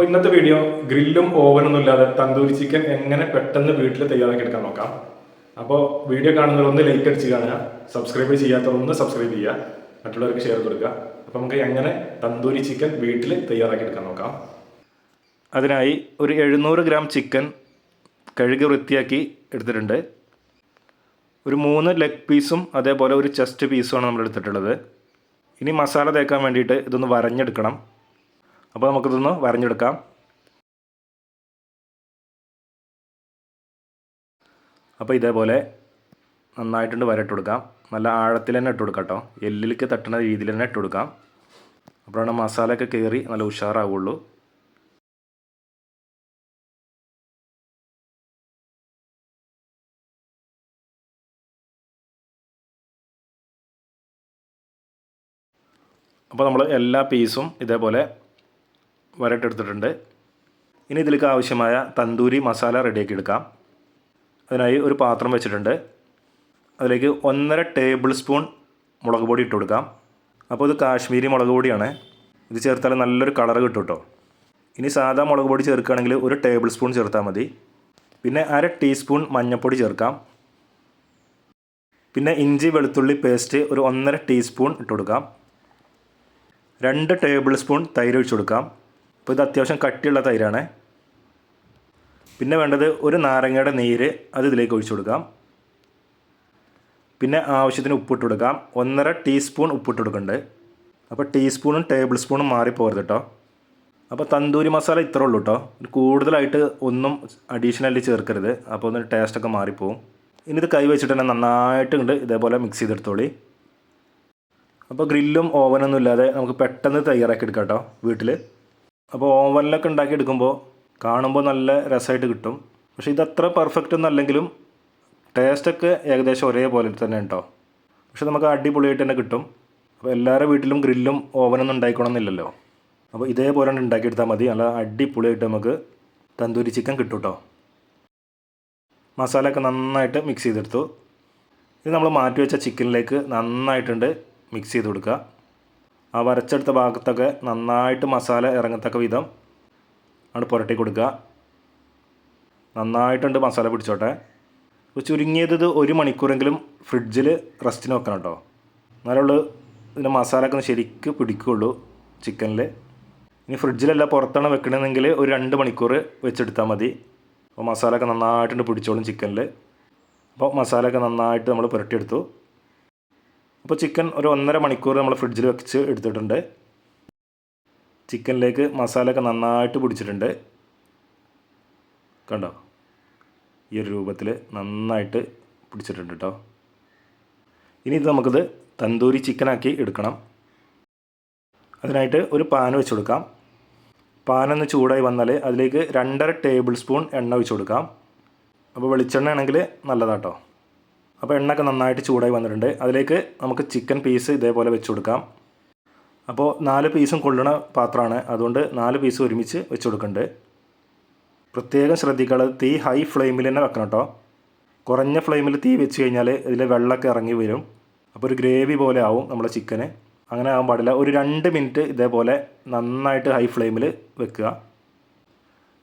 അപ്പോൾ ഇന്നത്തെ വീഡിയോ ഗ്രില്ലും ഓവനൊന്നും ഇല്ലാതെ തന്തൂരി ചിക്കൻ എങ്ങനെ പെട്ടെന്ന് വീട്ടിൽ തയ്യാറാക്കി എടുക്കാൻ നോക്കാം. അപ്പോൾ വീഡിയോ കാണുന്നവർ ഒന്ന് ലൈക്ക് അടിച്ച് കാണുക. സബ്സ്ക്രൈബ് ചെയ്യാത്തവർ ഒന്ന് സബ്സ്ക്രൈബ് ചെയ്യുക. മറ്റുള്ളവർക്ക് ഷെയർ കൊടുക്കുക. അപ്പോൾ നമുക്ക് എങ്ങനെ തന്തൂരി ചിക്കൻ വീട്ടിൽ തയ്യാറാക്കി എടുക്കാൻ നോക്കാം. അതിനായി ഒരു എഴുന്നൂറ് ഗ്രാം ചിക്കൻ കഴുകി വൃത്തിയാക്കി എടുത്തിട്ടുണ്ട്. ഒരു മൂന്ന് ലെഗ് പീസും അതേപോലെ ഒരു ചെസ്റ്റ് പീസുമാണ് നമ്മൾ എടുത്തിട്ടുള്ളത് ഇനി മസാല തേക്കാൻ വേണ്ടിയിട്ട് ഇതൊന്ന് വരഞ്ഞെടുക്കണം. അപ്പോൾ നമുക്കിതൊന്ന് വരഞ്ഞെടുക്കാം. അപ്പോൾ ഇതേപോലെ നന്നായിട്ടുണ്ട് വരട്ട് കൊടുക്കാം നല്ല ആഴത്തിൽ തന്നെ ഇട്ട് കൊടുക്കാം കേട്ടോ എല്ലിലേക്ക് തട്ടുന്ന രീതിയിൽ തന്നെ ഇട്ട് കൊടുക്കാം അപ്പോഴാണ് മസാലയൊക്കെ കയറി നല്ല ഉഷാറാവുള്ളൂ. അപ്പോൾ നമ്മൾ എല്ലാ പീസും ഇതേപോലെ വരട്ടെടുത്തിട്ടുണ്ട്. ഇനി ഇതിലേക്ക് ആവശ്യമായ തന്തൂരി മസാല റെഡിയാക്കി എടുക്കാം. അതിനായി ഒരു പാത്രം വെച്ചിട്ടുണ്ട്. അതിലേക്ക് ഒന്നര ടേബിൾ സ്പൂൺ മുളക് പൊടി ഇട്ട് കൊടുക്കാം. അപ്പോൾ ഇത് കാശ്മീരി മുളക് പൊടിയാണ്. ഇത് ചേർത്താൽ നല്ലൊരു കളർ കിട്ടും കേട്ടോ ഇനി സാധാ മുളക് പൊടി ചേർക്കുകയാണെങ്കിൽ ഒരു ടേബിൾ സ്പൂൺ ചേർത്താൽ മതി. പിന്നെ അര ടീസ്പൂൺ മഞ്ഞൾപ്പൊടി ചേർക്കാം. പിന്നെ ഇഞ്ചി വെളുത്തുള്ളി പേസ്റ്റ് ഒരു ഒന്നര ടീസ്പൂൺ ഇട്ട് കൊടുക്കാം. രണ്ട് ടേബിൾ സ്പൂൺ തൈര് ഒഴിച്ച് കൊടുക്കാം. അപ്പോൾ ഇത് അത്യാവശ്യം കട്ടിയുള്ള തൈരാണ്. പിന്നെ വേണ്ടത് ഒരു നാരങ്ങയുടെ നീര് അത് ഇതിലേക്ക് ഒഴിച്ചു കൊടുക്കാം. പിന്നെ ആവശ്യത്തിന് ഉപ്പിട്ട് കൊടുക്കാം. ഒന്നര ടീസ്പൂൺ ഉപ്പിട്ട് കൊടുക്കുന്നുണ്ട് അപ്പോൾ ടീസ്പൂണും ടേബിൾ സ്പൂണും മാറിപ്പോകരുത് കേട്ടോ അപ്പോൾ തന്തൂരി മസാല ഇത്രേ ഉള്ളൂ കേട്ടോ കൂടുതലായിട്ട് ഒന്നും അഡീഷണലി ചേർക്കരുത്. അപ്പോൾ ഒന്ന് ടേസ്റ്റൊക്കെ മാറിപ്പോവും. ഇനി ഇത് കൈ വെച്ചിട്ട് തന്നെ നന്നായിട്ട് ഉണ്ട് ഇതേപോലെ മിക്സ് ചെയ്തെടുത്തോളി. അപ്പോൾ ഗ്രില്ലും ഓവനൊന്നും ഇല്ലാതെ നമുക്ക് പെട്ടെന്ന് തയ്യാറാക്കി എടുക്കാം കേട്ടോ വീട്ടിൽ അപ്പോൾ ഓവനിലൊക്കെ ഉണ്ടാക്കി എടുക്കുമ്പോൾ കാണുമ്പോൾ നല്ല രസമായിട്ട് കിട്ടും. പക്ഷേ ഇതത്ര പെർഫെക്റ്റ് ഒന്നല്ലെങ്കിലും ടേസ്റ്റൊക്കെ ഏകദേശം ഒരേപോലെ തന്നെ കേട്ടോ പക്ഷെ നമുക്ക് അടിപൊളിയായിട്ട് തന്നെ കിട്ടും. അപ്പോൾ എല്ലാവരുടെ വീട്ടിലും ഗ്രില്ലും ഓവനൊന്നും ഉണ്ടായിക്കണമെന്നില്ലല്ലോ അപ്പോൾ ഇതേപോലെ ഉണ്ടാക്കിയെടുത്താൽ മതി. നല്ല അടിപൊളിയായിട്ട് നമുക്ക് തന്തൂരി ചിക്കൻ കിട്ടും കേട്ടോ മസാലയൊക്കെ നന്നായിട്ട് മിക്സ് ചെയ്തെടുത്തു. ഇത് നമ്മൾ മാറ്റി വെച്ച ചിക്കനിലേക്ക് നന്നായിട്ടുണ്ട് മിക്സ് ചെയ്ത് കൊടുക്കുക. ആ വരച്ചെടുത്ത ഭാഗത്തൊക്കെ നന്നായിട്ട് മസാല ഇറങ്ങത്തക്ക വിധം ആണ് പുരട്ടി കൊടുക്കുക. നന്നായിട്ടുണ്ട് മസാല പിടിച്ചോട്ടെ. അപ്പോൾ ചുരുങ്ങിയത് ഒരു മണിക്കൂറെങ്കിലും ഫ്രിഡ്ജിൽ റെസ്റ്റിന് വെക്കണം കേട്ടോ എന്നാലുള്ള ഇതിന്റെ മസാലയൊക്കെ ഒന്ന് ശരിക്ക് പിടിക്കുകയുള്ളൂ ചിക്കനിൽ ഇനി ഫ്രിഡ്ജിലല്ല പുറത്താണ് വെക്കണമെങ്കിൽ ഒരു രണ്ട് മണിക്കൂർ വെച്ചെടുത്താൽ മതി. അപ്പോൾ മസാലയൊക്കെ നന്നായിട്ടുണ്ട് പിടിച്ചോളും ചിക്കനിൽ അപ്പോൾ മസാലയൊക്കെ നന്നായിട്ട് നമ്മൾ പുരട്ടിയെടുത്തു. അപ്പോൾ ചിക്കൻ ഒരു ഒന്നര മണിക്കൂർ നമ്മൾ ഫ്രിഡ്ജിൽ വെച്ച് എടുത്തിട്ടുണ്ട്. ചിക്കനിലേക്ക് മസാലയൊക്കെ നന്നായിട്ട് പിടിച്ചിട്ടുണ്ട്. കണ്ടോ? ഈ ഒരു രൂപത്തിൽ നന്നായിട്ട് പിടിച്ചിട്ടുണ്ട് കേട്ടോ ഇനി ഇത് നമുക്കിത് തന്തൂരി ചിക്കനാക്കി എടുക്കണം. അതിനായിട്ട് ഒരു പാൻ വെച്ച് കൊടുക്കാം. പാനൊന്ന് ചൂടായി വന്നാൽ അതിലേക്ക് രണ്ടര ടേബിൾ സ്പൂൺ എണ്ണ ഒഴിച്ച് കൊടുക്കാം. അപ്പോൾ വെളിച്ചെണ്ണ ആണെങ്കിൽ നല്ലതാട്ടോ അപ്പോൾ എണ്ണയൊക്കെ നന്നായിട്ട് ചൂടായി വന്നിട്ടുണ്ട്. അതിലേക്ക് നമുക്ക് ചിക്കൻ പീസ് ഇതേപോലെ വെച്ച് കൊടുക്കാം. അപ്പോൾ നാല് പീസും കൊള്ളണ പാത്രമാണ്. അതുകൊണ്ട് നാല് പീസ് ഒരുമിച്ച് വെച്ച് കൊടുക്കുന്നുണ്ട് പ്രത്യേകം ശ്രദ്ധിക്കുക തീ ഹൈ ഫ്ലെയിമിൽ തന്നെ വെക്കണം കേട്ടോ. കുറഞ്ഞ ഫ്ലെയിമിൽ തീ വെച്ച് കഴിഞ്ഞാൽ ഇതിൽ വെള്ളമൊക്കെ ഇറങ്ങി വരും. അപ്പോൾ ഒരു ഗ്രേവി പോലെ ആവും നമ്മുടെ ചിക്കന് അങ്ങനെ ആകാൻ പാടില്ല. ഒരു രണ്ട് മിനിറ്റ് ഇതേപോലെ നന്നായിട്ട് ഹൈ ഫ്ലെയിമിൽ വെക്കുക.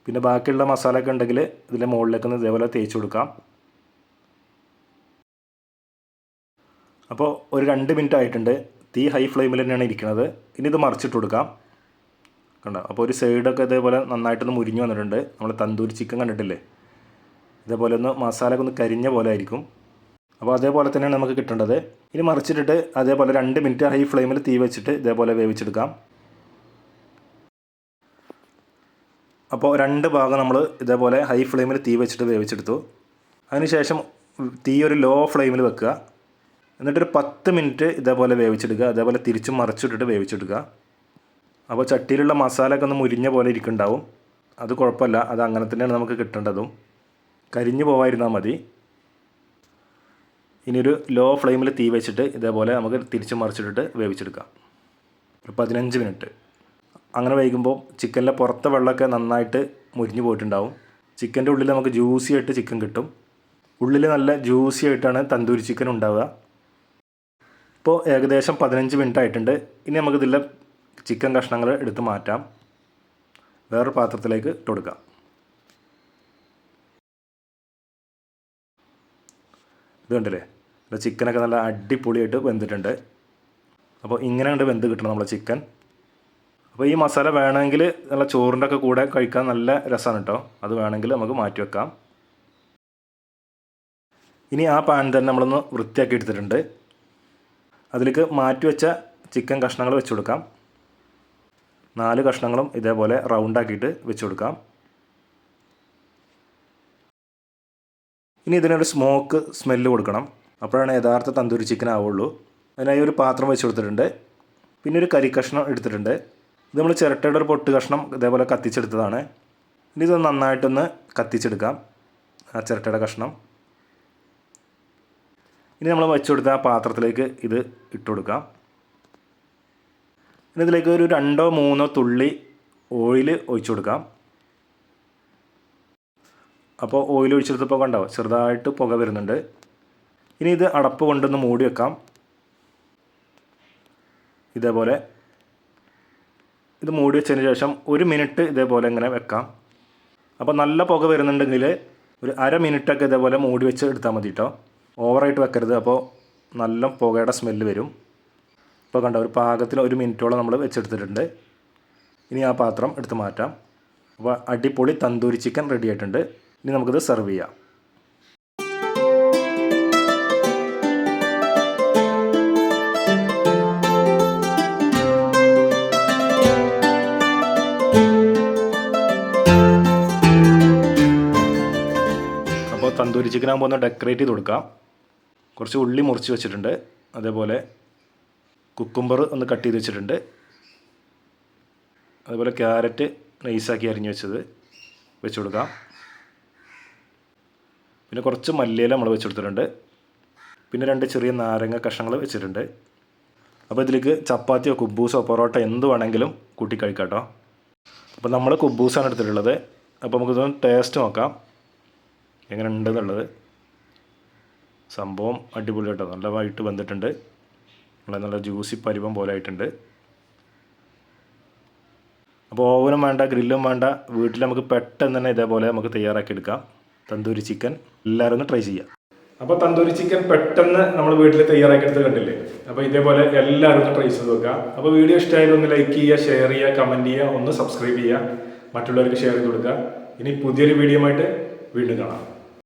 പിന്നെ ബാക്കിയുള്ള മസാലയൊക്കെ ഉണ്ടെങ്കിൽ ഇതിന്റെ മുകളിലേക്കൊന്ന് ഇതേപോലെ തേച്ച് കൊടുക്കാം. അപ്പോൾ ഒരു രണ്ട് മിനിറ്റ് ആയിട്ടുണ്ട്. തീ ഹൈ ഫ്ലെയിമിൽ തന്നെയാണ് ഇരിക്കുന്നത്. ഇനി ഇത് മറിച്ചിട്ട് കൊടുക്കാം. കണ്ടോ? അപ്പോൾ ഒരു സൈഡൊക്കെ ഇതേപോലെ നന്നായിട്ടൊന്ന് മുരിഞ്ഞു വന്നിട്ടുണ്ട്. നമ്മൾ തന്തൂരി ചിക്കൻ കണ്ടിട്ടില്ലേ? ഇതേപോലെ ഒന്ന് മസാല ഒന്ന് കരിഞ്ഞ പോലെ ആയിരിക്കും. അപ്പോൾ അതേപോലെ തന്നെയാണ് നമുക്ക് കിട്ടേണ്ടത്. ഇനി മറിച്ചിട്ടിട്ട് അതേപോലെ രണ്ട് മിനിറ്റ് ഹൈ ഫ്ലെയിമിൽ തീ വെച്ചിട്ട് ഇതേപോലെ വേവിച്ചെടുക്കാം. അപ്പോൾ രണ്ട് ഭാഗം നമ്മൾ ഇതേപോലെ ഹൈ ഫ്ലെയിമിൽ തീ വെച്ചിട്ട് വേവിച്ചെടുത്തു. അതിനുശേഷം തീ ഒരു ലോ ഫ്ലെയിമിൽ വെക്കുക. എന്നിട്ടൊരു പത്ത് മിനിറ്റ് ഇതേപോലെ വേവിച്ചെടുക്കുക. അതേപോലെ തിരിച്ചും മറിച്ചിട്ടിട്ട് വേവിച്ചെടുക്കുക. അപ്പോൾ ചട്ടിയിലുള്ള മസാലയൊക്കെ ഒന്ന് മുരിഞ്ഞ പോലെ ഇരിക്കുന്നുണ്ടാവും. അത് കുഴപ്പമില്ല. അത് അങ്ങനെ തന്നെയാണ് നമുക്ക് കിട്ടേണ്ടതും. കരിഞ്ഞു പോവാതിരുന്നാൽ മതി. ഇനിയൊരു ലോ ഫ്ലെയിമിൽ തീ വെച്ചിട്ട് ഇതേപോലെ നമുക്ക് തിരിച്ച് മറിച്ചിട്ടിട്ട് വേവിച്ചെടുക്കാം. ഒരു പതിനഞ്ച് മിനിറ്റ്. അങ്ങനെ വൈകുമ്പോൾ ചിക്കനിലെ പുറത്തെ വെള്ളമൊക്കെ നന്നായിട്ട് മുരിഞ്ഞു പോയിട്ടുണ്ടാവും. ചിക്കന്റെ ഉള്ളിൽ നമുക്ക് ജ്യൂസി ആയിട്ട് ചിക്കൻ കിട്ടും. ഉള്ളിൽ നല്ല ജ്യൂസി ആയിട്ടാണ് തന്തൂരി ചിക്കൻ ഉണ്ടാവുക. ഇപ്പോൾ ഏകദേശം പതിനഞ്ച് മിനിറ്റ് ആയിട്ടുണ്ട് ഇനി നമുക്കിതിലെ ചിക്കൻ കഷ്ണങ്ങൾ എടുത്ത് മാറ്റാം. വേറൊരു പാത്രത്തിലേക്ക് ഇട്ടുകൊടുക്കാം ഇത് കണ്ടില്ലേ? ചിക്കനൊക്കെ നല്ല അടിപൊളിയായിട്ട് വെന്തിട്ടുണ്ട്. അപ്പോൾ ഇങ്ങനെ കണ്ട് വെന്ത് കിട്ടണം നമ്മളെ ചിക്കൻ. അപ്പോൾ ഈ മസാല വേണമെങ്കിൽ നല്ല ചോറിന്റെ ഒക്കെ കൂടെ കഴിക്കാൻ നല്ല രസമാണ് കേട്ടോ. അത് വേണമെങ്കിൽ നമുക്ക് മാറ്റി വെക്കാം. ഇനി ആ പാൻ തന്നെ നമ്മളൊന്ന് വൃത്തിയാക്കി എടുത്തിട്ടുണ്ട്. അതിലേക്ക് മാറ്റി വെച്ച ചിക്കൻ കഷ്ണങ്ങൾ വെച്ച് കൊടുക്കാം. നാല് കഷ്ണങ്ങളും ഇതേപോലെ റൗണ്ടാക്കിയിട്ട് വെച്ച് കൊടുക്കാം. ഇനി ഇതിനൊരു സ്മോക്ക് സ്മെല്ല് കൊടുക്കണം. അപ്പോഴാണ് യഥാർത്ഥ തന്തൂരി ചിക്കൻ ആവുള്ളൂ. അതിനായി ഒരു പാത്രം വെച്ച് കൊടുത്തിട്ടുണ്ട്. പിന്നെ ഒരു കരി കഷ്ണം എടുത്തിട്ടുണ്ട്. ഇത് നമ്മൾ ചിരട്ടയുടെ ഒരു പൊട്ട് കഷ്ണം ഇതേപോലെ കത്തിച്ചെടുത്തതാണ്. ഇനി ഇത് നന്നായിട്ടൊന്ന് കത്തിച്ചെടുക്കാം ആ ചിരട്ടയുടെ കഷ്ണം. ഇനി നമ്മൾ വെച്ച് കൊടുത്ത ആ പാത്രത്തിലേക്ക് ഇത് ഇട്ട് കൊടുക്കാം ഇനി ഇതിലേക്ക് ഒരു രണ്ടോ മൂന്നോ തുള്ളി ഓയിൽ ഒഴിച്ചു കൊടുക്കാം അപ്പോൾ ഓയിൽ ഒഴിച്ചെടുത്തപ്പോൾ കണ്ടോ ചെറുതായിട്ട് പുക വരുന്നുണ്ട്. ഇനി ഇത് അടപ്പ് കൊണ്ടൊന്ന് മൂടി വെക്കാം. ഇതേപോലെ ഇത് മൂടി വെച്ചതിന് ശേഷം ഒരു മിനിറ്റ് ഇതേപോലെ ഇങ്ങനെ വെക്കാം. അപ്പോൾ നല്ല പുക വരുന്നുണ്ടെങ്കിൽ ഒരു അര മിനിറ്റൊക്കെ ഇതേപോലെ മൂടി വെച്ച് എടുത്താൽ മതി കേട്ടോ. ഓവറായിട്ട് വെക്കരുത്. അപ്പോൾ നല്ല പുകയുടെ സ്മെല്ല് വരും. ഇപ്പോൾ കണ്ട ഒരു പാകത്തിന് ഒരു മിനിറ്റോളം നമ്മൾ വെച്ചെടുത്തിട്ടുണ്ട്. ഇനി ആ പാത്രം എടുത്ത് മാറ്റാം. അപ്പോൾ അടിപൊളി തന്തൂരി ചിക്കൻ റെഡി ആയിട്ടുണ്ട്. ഇനി നമുക്കിത് സെർവ് ചെയ്യാം. തന്തൂരി ചിക്കൻ ആകുമ്പോൾ ഒന്ന് ഡെക്കറേറ്റ് ചെയ്ത് കൊടുക്കാം. കുറച്ച് ഉള്ളി മുറിച്ച് വെച്ചിട്ടുണ്ട്. അതേപോലെ കുക്കുംബർ ഒന്ന് കട്ട് ചെയ്ത് വെച്ചിട്ടുണ്ട്. അതുപോലെ ക്യാരറ്റ് നൈസാക്കി അരിഞ്ഞ് വെച്ചത് വെച്ച് കൊടുക്കാം. പിന്നെ കുറച്ച് മല്ലിയില നമ്മൾ വെച്ച് കൊടുത്തിട്ടുണ്ട്. പിന്നെ രണ്ട് ചെറിയ നാരങ്ങ കഷ്ണങ്ങൾ വെച്ചിട്ടുണ്ട്. അപ്പോൾ ഇതിലേക്ക് ചപ്പാത്തിയോ കുബൂസോ പൊറോട്ട എന്ത് വേണമെങ്കിലും കൂട്ടി കഴിക്കാം കേട്ടോ. അപ്പോൾ നമ്മൾ കുബൂസാണ് എടുത്തിട്ടുള്ളത്. അപ്പോൾ നമുക്കിതൊന്ന് ടേസ്റ്റ് നോക്കാം. എങ്ങനെ ഉണ്ടെന്നുള്ളത് സംഭവം അടിപൊളി കേട്ടോ. നല്ലതായിട്ട് വന്നിട്ടുണ്ട്. നല്ല നല്ല ജ്യൂസി പരിവം പോലെ ആയിട്ടുണ്ട്. അപ്പോൾ ഓവനും വേണ്ട ഗ്രില്ലും വേണ്ട. വീട്ടിൽ നമുക്ക് പെട്ടെന്ന് തന്നെ ഇതേപോലെ നമുക്ക് തയ്യാറാക്കി എടുക്കാം. തന്തൂരി ചിക്കൻ. എല്ലാവരും ഒന്ന് ട്രൈ ചെയ്യാം. അപ്പോൾ തന്തൂരി ചിക്കൻ പെട്ടെന്ന് നമ്മൾ വീട്ടിൽ തയ്യാറാക്കി എടുത്ത് കണ്ടില്ലേ? അപ്പോൾ ഇതേപോലെ എല്ലാവരും ഒന്ന് ട്രൈ ചെയ്ത് നോക്കുക അപ്പോൾ വീഡിയോ ഇഷ്ടമായാലും ഒന്ന് ലൈക്ക് ചെയ്യുക ഷെയർ ചെയ്യുക കമന്റ് ചെയ്യുക ഒന്ന് സബ്സ്ക്രൈബ് ചെയ്യുക. മറ്റുള്ളവർക്ക് ഷെയർ ചെയ്ത് കൊടുക്കുക. ഇനി പുതിയൊരു വീഡിയോ ആയിട്ട് വീണ്ടും കാണാം.